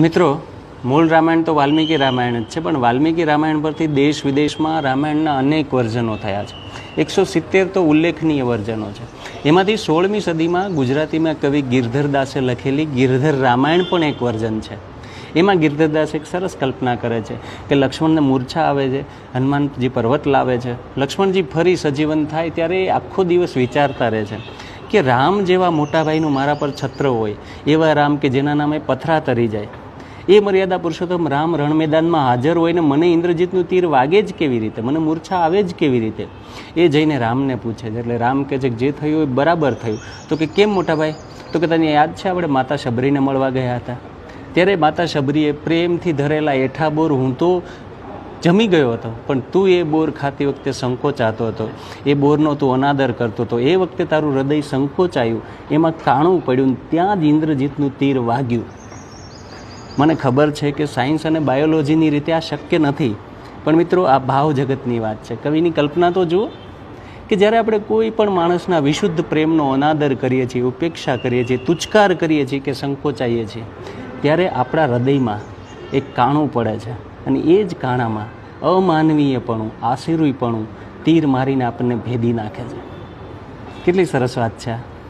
મિત્રો, મૂળ રામાયણ તો વાલ્મીકી રામાયણ જ છે, પણ વાલ્મીકી રામાયણ પરથી દેશ વિદેશમાં રામાયણના અનેક વર્ઝનો થયા છે. એકસો સિત્તેર તો ઉલ્લેખનીય વર્ઝનો છે. એમાંથી સોળમી સદીમાં ગુજરાતીમાં કવિ ગિરધરદાસે લખેલી ગિરધર રામાયણ પણ એક વર્ઝન છે. એમાં ગિરધરદાસ એક સરસ કલ્પના કરે છે કે લક્ષ્મણને મૂર્છા આવે છે, હનુમાનજી પર્વત લાવે છે. લક્ષ્મણજી ફરી સજીવન થાય ત્યારે એ આખો દિવસ વિચારતા રહે છે કે રામ જેવા મોટા ભાઈનું મારા પર છત્ર હોય, એવા રામ કે જેના નામે પથરા તરી જાય. એ મર્યાદા પુરુષોત્તમ રામ રણ મેદાનમાં હાજર હોય ને મને ઇન્દ્રજીતનું તીર વાગે જ કેવી રીતે? મને મૂર્છા આવે જ કેવી રીતે? એ જઈને રામને પૂછે છે. એટલે રામ કહે છે કે જે થયું એ બરાબર થયું. તો કે કેમ મોટા ભાઈ? તો કે તને યાદ છે આપણે માતા શબરીને મળવા ગયા હતા? ત્યારે માતા શબરીએ પ્રેમથી ધરેલા એઠા બોર હું તો જમી ગયો હતો. પણ તું એ બોર ખાતી વખતે સંકોચાતો હતો. એ બોરનો તું અનાદર કરતો હતો. એ વખતે તારું હૃદય સંકોચાયું. એમાં કાણું પડ્યું ત્યાં જ ઇન્દ્રજીતનું તીર વાગ્યું. મને ખબર છે કે સાયન્સ અને બાયોલોજીની રીતે આ શક્ય નથી. પણ મિત્રો, આ ભાવ જગતની વાત છે. કવિની કલ્પના તો જુઓ કે જ્યારે આપણે કોઈ પણ માણસના વિશુદ્ધ પ્રેમનો અનાદર કરીએ છીએ, ઉપેક્ષા કરીએ છીએ તુચકાર કરીએ છીએ કે સંકોચાઈએ છીએ, ત્યારે આપણા હૃદયમાં એક કાણું પડે છે. અને એ જ કાણામાં અમાનવીયપણું, આશીરુયપણું તીર મારીને આપણને ભેદી નાખે છે. કેટલી સરસ વાત છે આ.